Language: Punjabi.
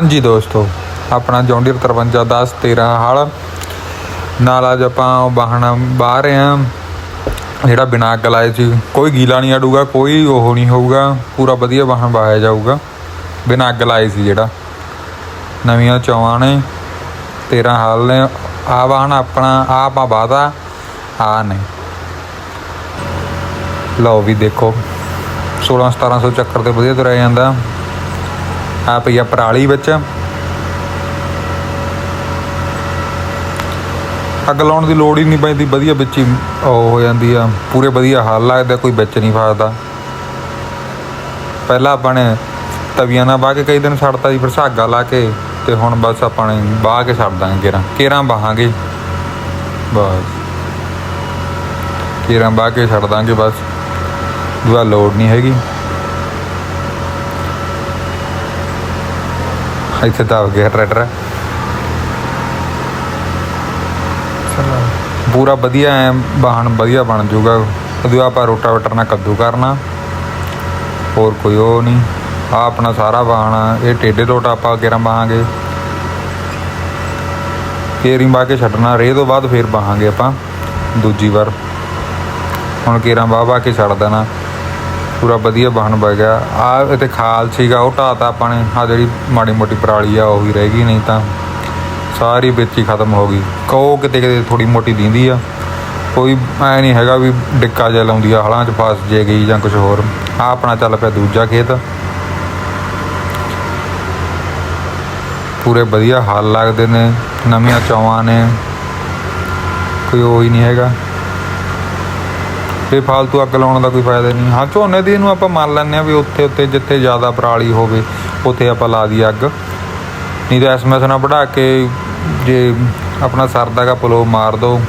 ਹਾਂਜੀ ਦੋਸਤੋ, ਆਪਣਾ ਜੌਂਡੀਅਰ 53 10 13 ਹਲ। ਨਾਲ ਅੱਜ ਆਪਾਂ ਉਹ ਵਾਹਣ ਬਾਹਰ ਆ ਜਿਹੜਾ ਬਿਨਾਂ ਅੱਗ ਲਾਏ ਸੀ। ਕੋਈ ਗੀਲਾ ਨਹੀਂ ਅੜੂਗਾ, ਕੋਈ ਉਹ ਨਹੀਂ ਹੋਊਗਾ, ਪੂਰਾ ਵਧੀਆ ਵਾਹਣ ਵਾਇਆ ਜਾਊਗਾ। ਬਿਨਾਂ ਅੱਗ ਲਾਏ ਸੀ ਜਿਹੜਾ। ਨਵੀਆਂ ਚੌਆਂ ਨੇ 13 ਹਾਲ ਨੇ। ਆ ਵਾਹਣ ਆਪਣਾ ਆ ਆਪਾਂ ਵਾਦਾ ਆ ਨੇ ਲਓ ਵੀ ਦੇਖੋ 16 1700 ਚੱਕਰ ਤੇ ਵਧੀਆ ਤੁਰਿਆ ਜਾਂਦਾ। ਆ ਪਈ ਆ ਪਰਾਲੀ ਵਿੱਚ। ਅੱਗ ਲਾਉਣ ਦੀ ਲੋੜ ਹੀ ਨਹੀਂ ਪੈਂਦੀ, ਵਧੀਆ ਵਿੱਚ ਹੀ ਉਹ ਹੋ ਜਾਂਦੀ ਆ। ਪੂਰੇ ਵਧੀਆ ਹਾਲ ਲੱਗਦਾ ਕੋਈ ਵਿੱਚ ਨਹੀਂ ਫਸਦਾ। ਪਹਿਲਾਂ ਆਪਾਂ ਨੇ ਤਵੀਆਂ ਨਾਲ ਬਾਹ ਕੇ ਕਈ ਦਿਨ ਛੱਡਤਾ ਜੀ, ਫਿਰ ਸਾਗਾ ਲਾ ਕੇ ਤੇ ਹੁਣ ਬਸ ਆਪਾਂ ਨੇ ਬਾਹ ਕੇ ਛੱਡ ਦਾਂਗੇ ਕੇਰਾਂ। ਕੇਰਾਂ ਬਾਹਾਂਗੇ ਬਸ। ਕੇਰਾਂ ਬਾਹ ਕੇ ਛੱਡ ਦਾਂਗੇ ਬਸ। ਦੂਆ ਲੋੜ ਨਹੀਂ ਹੈਗੀ। ਇੱਥੇ ਤਾਂ ਆ ਗਿਆ ਟਰੈਕਟਰ ਚਲੋ। ਪੂਰਾ ਵਧੀਆ ਐ ਵਾਹਣ ਵਧੀਆ ਬਣ ਜਾਊਗਾ। ਉਹਦੇ ਆਪਾਂ ਰੋਟਾਵੇਟਰ ਨਾਲ ਕੱਦੂ ਕਰਨਾ। ਹੋਰ ਕੋਈ ਉਹ ਨਹੀਂ। ਆ ਆਪਣਾ ਸਾਰਾ ਵਾਹਣ ਇਹ ਟੇਡੇ ਲੋਟ ਆਪਾਂ ਅੱਗੇ ਰਾਂ ਬਾਹਾਂਗੇ ਫੇਰ ਹੀ ਬਾਹ ਕੇ ਛੱਡਣਾ। ਰੇ ਤੋਂ ਬਾਅਦ ਫੇਰ ਬਾਹਾਂਗੇ ਆਪਾਂ। ਦੂਜੀ ਵਾਰ। ਹੁਣ ਕੇਰਾਂ ਬਾਹ ਬਾਹ ਕੇ ਛੱਡ ਦੇਣਾ। ਪੂਰਾ ਵਧੀਆ ਵਾਹਨ ਬਣ ਗਿਆ। ਆ ਇੱਥੇ ਖਾਲ ਸੀਗਾ, ਉਹ ਢਾਤਾ ਆਪਾਂ ਨੇ ਆ ਜਿਹੜੀ ਮਾੜੀ ਮੋਟੀ ਪਰਾਲੀ ਆ, ਉਹੀ ਰਹਿ ਗਈ, ਨਹੀਂ ਤਾਂ ਸਾਰੀ ਵਿੱਚ ਹੀ ਖਤਮ ਹੋ ਗਈ। ਕੋ ਕਿਤੇ ਕਿਤੇ ਥੋੜੀ ਮੋਟੀ ਦਿੰਦੀ ਆ। ਕੋਈ ਐ ਨਹੀਂ ਹੈਗਾ ਵੀ ਡਿੱਕਾ ਜਿਹਾ ਲਾਉਂਦੀ ਆ, ਹਲਾਂ 'ਚ ਫਸ ਜੇ ਗਈ ਜਾਂ ਕੁਝ ਹੋਰ। ਆ ਆਪਣਾ ਚੱਲ ਪਿਆ ਦੂਜਾ ਖੇਤ। ਪੂਰੇ ਵਧੀਆ ਹਾਲ ਲੱਗਦੇ ਨੇ, ਨਵੀਆਂ ਚੌਵਾਂ ਨੇ। ਕੋਈ ਉਹ ਹੀ ਨਹੀਂ ਹੈਗਾ। ਤੇ ਫਾਲਤੂ ਅੱਗ ਲਾਉਣ ਦਾ ਕੋਈ ਫਾਇਦਾ ਨਹੀਂ। ਹਾਂ, ਝੋਨੇ ਦੀ ਇਹਨੂੰ ਆਪਾਂ ਮੰਨ ਲੈਂਦੇ ਆ ਵੀ ਉੱਥੇ ਉੱਥੇ ਜਿੱਥੇ ਜ਼ਿਆਦਾ ਪਰਾਲੀ ਹੋਵੇ, ਉੱਥੇ ਆਪਾਂ ਲਾ ਦਈਏ ਅੱਗ। ਨਹੀਂ ਤਾਂ ਐਸਐਮਐਸ ਨਾਲ ਵਧਾ ਕੇ ਜੇ ਆਪਣਾ ਸਰਦਾ ਦਾ ਪਲੋ ਮਾਰ ਦੋ।